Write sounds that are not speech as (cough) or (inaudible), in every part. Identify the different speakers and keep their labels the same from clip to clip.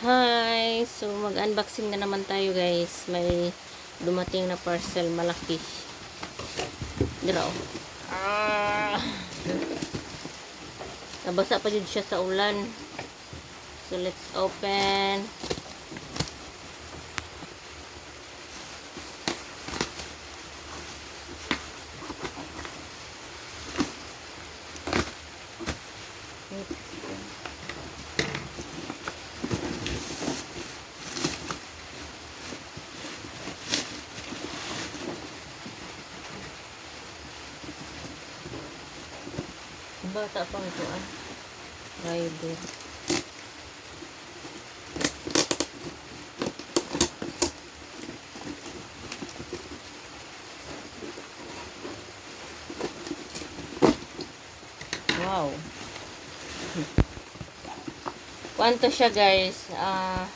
Speaker 1: Hi! So, mag-unboxing na naman tayo guys. May dumating na parcel malaki. Dito. Ah! Nabasa pa yun siya sa ulan. So, let's open. Bata pang ito ah. Rider. Wow. Kwanto siya guys? Ah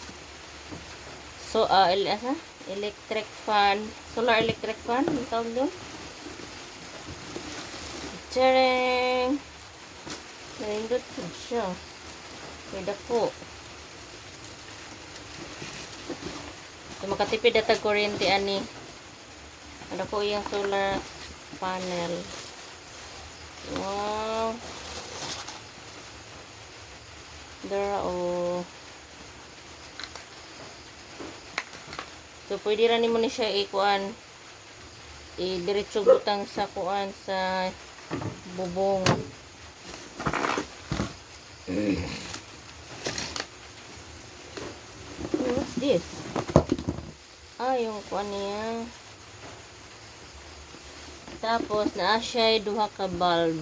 Speaker 1: so ah el asa? electric fan, solar electric fan, ang tawag doon? Tcharing! Narindot po siya. Pwede po. So, makatipid at kuryente ani. Ano po yung solar panel. Wow. Dara oh. So, pwede rin mo ni siya ikuan. I-diretso butang sa kuan sa bubong. What's this? Ah, yung kuan niya. Tapos, naa siya duha ka bulb.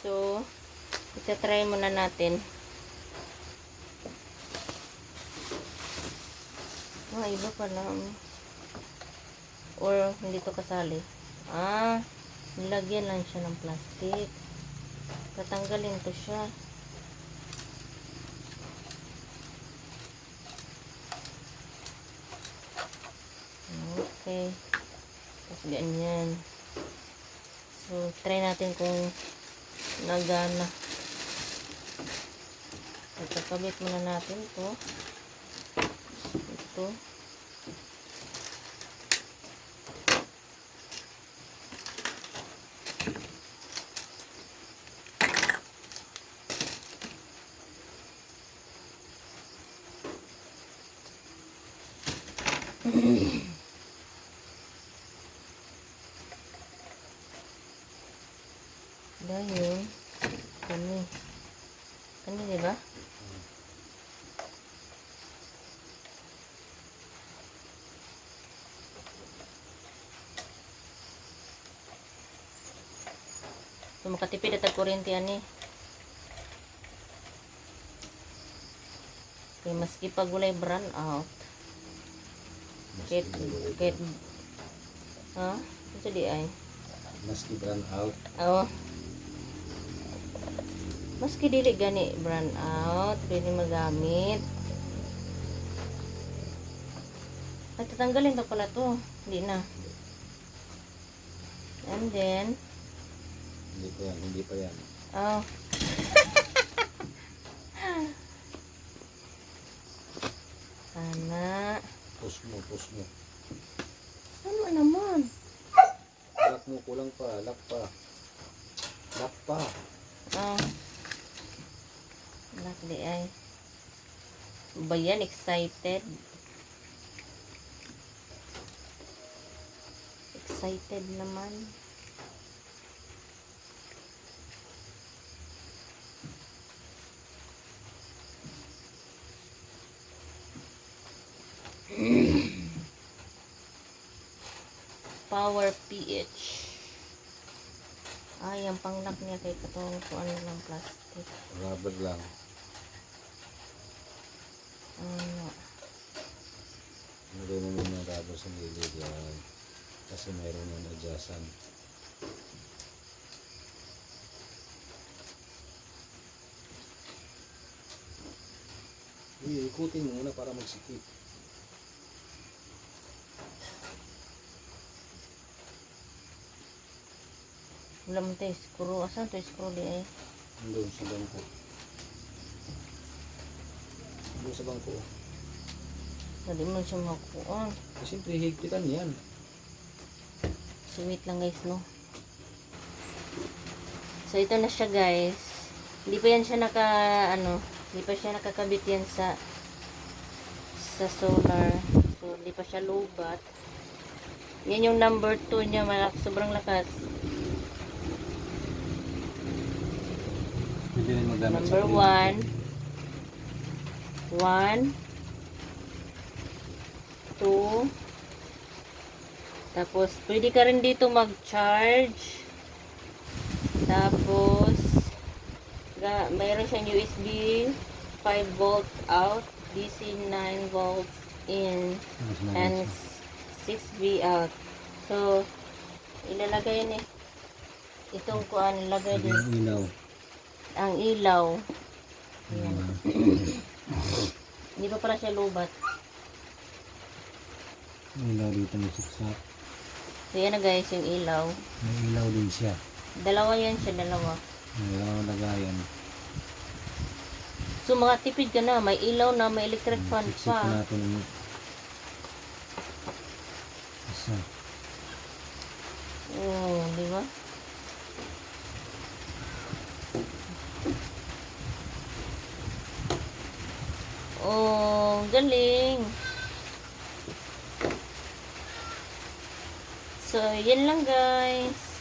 Speaker 1: So, ita-try muna natin. Ah, iba pala. Or, hindi to kasali. Ah, nilagyan lang siya ng plastic. Tatanggalin to siya. Okay. Tapos ganyan. So, try natin kung nagana. Ipakabit muna natin to. Ito. Dahil, kani. Kani, di ba? So, makatipid at kuryente ani. Okay, maski pag walay brand out. Kahit, kahit, ha? Ito di ay.
Speaker 2: Maski brand out.
Speaker 1: Oo. Maski dili gani brand out, pwede magamit. At tatanggalin to pala to. Hindi na. And then,
Speaker 2: Hindi pa yan, hindi pa yan.
Speaker 1: oh. Ano naman?
Speaker 2: Lock mo, kulang pa, lock pa. Lock pa.
Speaker 1: Oh. Anak di ay. Ba yan? Excited? Excited naman. Power PH. Ay, ang panglock niya kay katong kuan lang plastic.
Speaker 2: Rubber lang.
Speaker 1: Ano?
Speaker 2: Nagay mo yung rubber sa gilid yan. Kasi mayroon yung adjustan. Iikutin mo muna para magsikip.
Speaker 1: Wala mo tayo screw. Asan tayo screw di ay?
Speaker 2: Doon sa bangko. Doon sa bangko.
Speaker 1: Hindi mo siya makukuha.
Speaker 2: Eh, Siyempre, higpitan yan.
Speaker 1: So, wait lang guys, no? So, ito na siya guys. Hindi pa yan siya naka, ano, hindi pa siya nakakabit yan sa sa solar. So, hindi pa siya lobat. Yan yung number 2 niya, malak sobrang lakas.
Speaker 2: Pwede rin
Speaker 1: Number 1. 1. 2. Tapos, pwede ka rin dito mag-charge. Tapos, ga, mayroon siyang USB 5 volts out, DC 9 volts in, and 6V out. So, ilalagay ni itong kuan, ilagay din
Speaker 2: ilaw.
Speaker 1: Ang ilaw. Ayan. (clears throat) Hindi pa pala siya lubat.
Speaker 2: Ilaw dito may siksak.
Speaker 1: So, yan na guys, yung ilaw.
Speaker 2: May ilaw din siya.
Speaker 1: Dalawa yan siya, dalawa.
Speaker 2: May dalawang lagayan.
Speaker 1: So, mga tipid ka na. May ilaw na, may electric fan
Speaker 2: Siksik
Speaker 1: pa.
Speaker 2: natin ang isa.
Speaker 1: Oo, di ba? Oh, galing. So, yan lang guys.